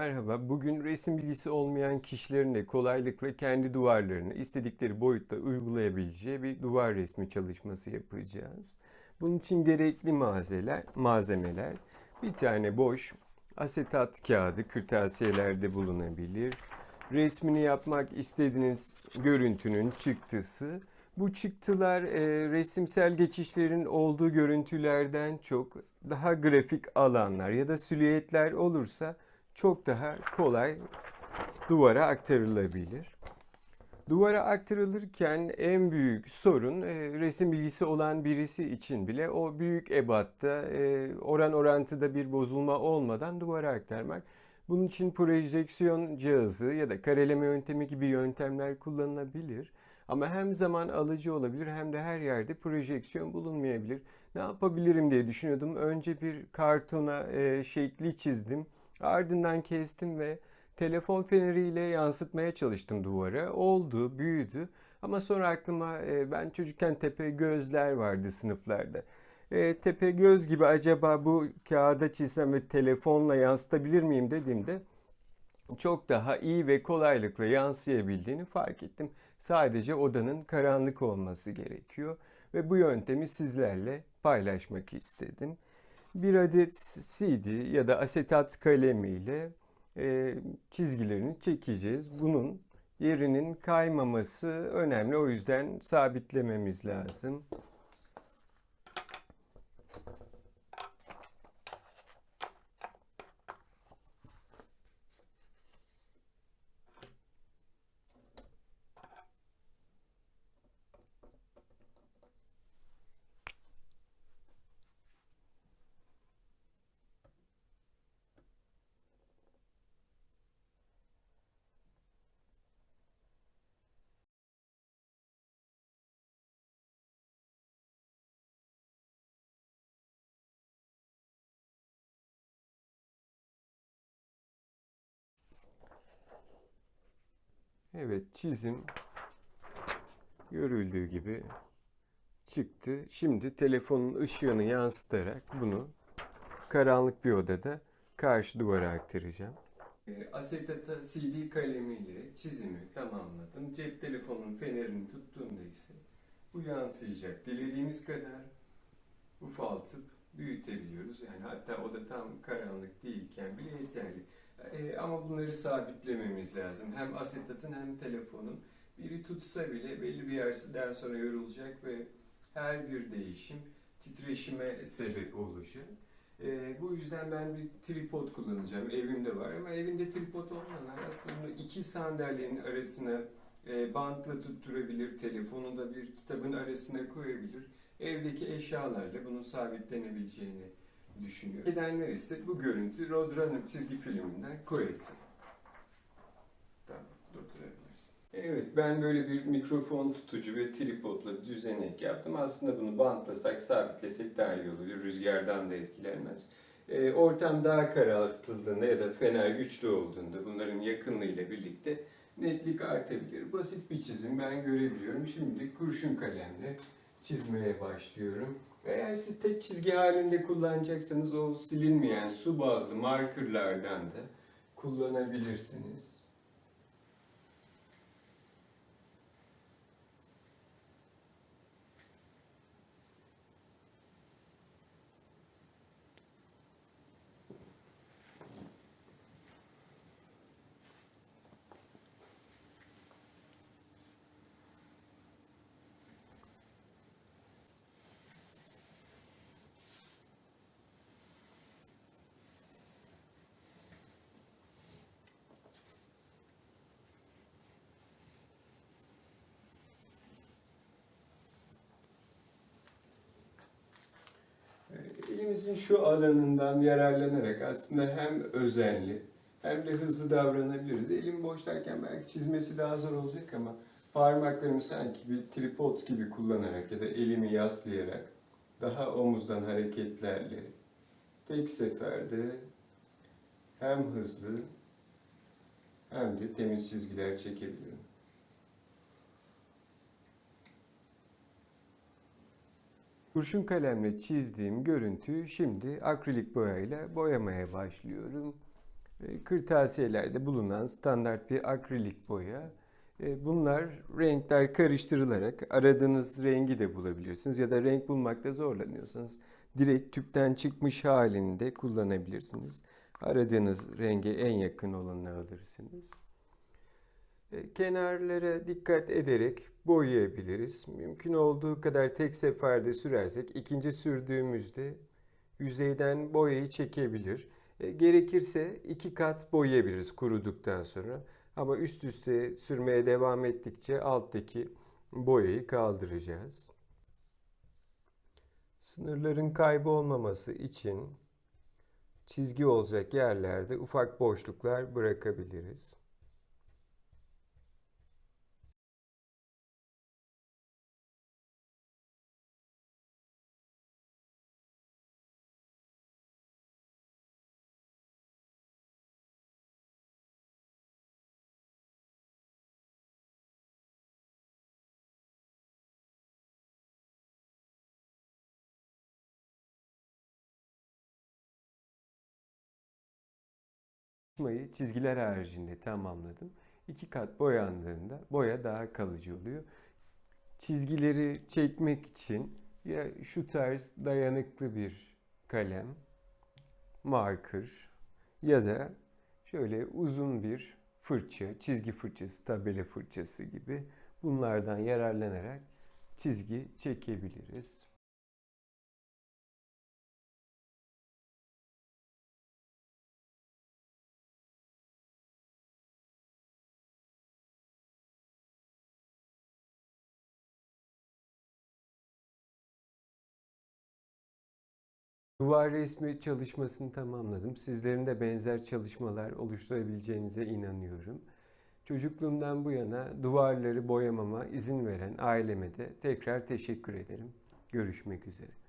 Merhaba, bugün resim bilgisi olmayan kişilerin de kolaylıkla kendi duvarlarını istedikleri boyutta uygulayabileceği bir duvar resmi çalışması yapacağız. Bunun için gerekli malzemeler, malzemeler bir tane boş asetat kağıdı kırtasiyelerde bulunabilir. Resmini yapmak istediğiniz görüntünün çıktısı. Bu çıktılar e, resimsel geçişlerin olduğu görüntülerden çok daha grafik alanlar ya da silüetler olursa çok daha kolay duvara aktarılabilir. Duvara aktarılırken en büyük sorun e, resim bilgisi olan birisi için bile o büyük ebatta e, oran orantıda bir bozulma olmadan duvara aktarmak. Bunun için projeksiyon cihazı ya da kareleme yöntemi gibi yöntemler kullanılabilir. Ama hem zaman alıcı olabilir hem de her yerde projeksiyon bulunmayabilir. Ne yapabilirim diye düşünüyordum. Önce bir kartona e, şekli çizdim. Ardından kestim ve telefon feneriyle yansıtmaya çalıştım duvara. Oldu, büyüdü. Ama sonra aklıma e, ben çocukken tepe gözler vardı sınıflarda. E, tepe göz gibi acaba bu kağıda çizsem ve telefonla yansıtabilir miyim dediğimde çok daha iyi ve kolaylıkla yansıyabildiğini fark ettim. Sadece odanın karanlık olması gerekiyor ve bu yöntemi sizlerle paylaşmak istedim. Bir adet CD ya da asetat kalemiyle e, çizgilerini çekeceğiz. Bunun yerinin kaymaması önemli. O yüzden sabitlememiz lazım. Evet çizim görüldüğü gibi çıktı. Şimdi telefonun ışığını yansıtarak bunu karanlık bir odada karşı duvara aktaracağım. E, Asetata CD kalemiyle çizimi tamamladım. Cep telefonun fenerini tuttuğumda ise bu yansıyacak. Dilediğimiz kadar ufaltıp büyütebiliyoruz. Yani hatta oda tam karanlık değilken bile yeterli. E, ama bunları sabitlememiz lazım. Hem asetatın hem telefonun. Biri tutsa bile belli bir yerden sonra yorulacak ve her bir değişim titreşime sebep olacak. E, bu yüzden ben bir tripod kullanacağım. Evimde var ama evinde tripod olmayanlar aslında iki sandalyenin arasına e, bantla tutturabilir. Telefonu da bir kitabın arasına koyabilir. Evdeki eşyalarla bunun sabitlenebileceğini düşünüyor. Gidenler ise bu görüntü Roadrunner çizgi filminden durdurabiliriz. Evet, ben böyle bir mikrofon tutucu ve tripodla düzenek yaptım. Aslında bunu bantlasak, sabitlesek daha iyi olur. Rüzgardan da etkilenmez. E, ortam daha karartıldığında ya da fener güçlü olduğunda bunların yakınlığıyla birlikte netlik artabilir. Basit bir çizim ben görebiliyorum. Şimdi kurşun kalemle çizmeye başlıyorum. Eğer siz tek çizgi halinde kullanacaksanız o silinmeyen su bazlı markerlardan da kullanabilirsiniz. Elimizin şu alanından yararlanarak aslında hem özenli hem de hızlı davranabiliriz. Elim boşlarken belki çizmesi daha zor olacak ama parmaklarımı sanki bir tripod gibi kullanarak ya da elimi yaslayarak daha omuzdan hareketlerle tek seferde hem hızlı hem de temiz çizgiler çekebilirim. Kurşun kalemle çizdiğim görüntüyü şimdi akrilik boyayla boyamaya başlıyorum. kırtasiyelerde bulunan standart bir akrilik boya. E, Bunlar renkler karıştırılarak aradığınız rengi de bulabilirsiniz ya da renk bulmakta zorlanıyorsanız direkt tüpten çıkmış halinde kullanabilirsiniz. Aradığınız renge en yakın olanı alırsınız. E, Kenarlara dikkat ederek boyayabiliriz. Mümkün olduğu kadar tek seferde sürersek ikinci sürdüğümüzde yüzeyden boyayı çekebilir. E, Gerekirse iki kat boyayabiliriz kuruduktan sonra. Ama üst üste sürmeye devam ettikçe alttaki boyayı kaldıracağız. Sınırların kaybolmaması için çizgi olacak yerlerde ufak boşluklar bırakabiliriz. Çalışmayı çizgiler haricinde tamamladım. İki kat boyandığında boya daha kalıcı oluyor. Çizgileri çekmek için ya şu tarz dayanıklı bir kalem, marker ya da şöyle uzun bir fırça, çizgi fırçası, tabela fırçası gibi bunlardan yararlanarak çizgi çekebiliriz. Duvar resmi çalışmasını tamamladım. Sizlerin de benzer çalışmalar oluşturabileceğinize inanıyorum. Çocukluğumdan bu yana duvarları boyamama izin veren aileme de tekrar teşekkür ederim. Görüşmek üzere.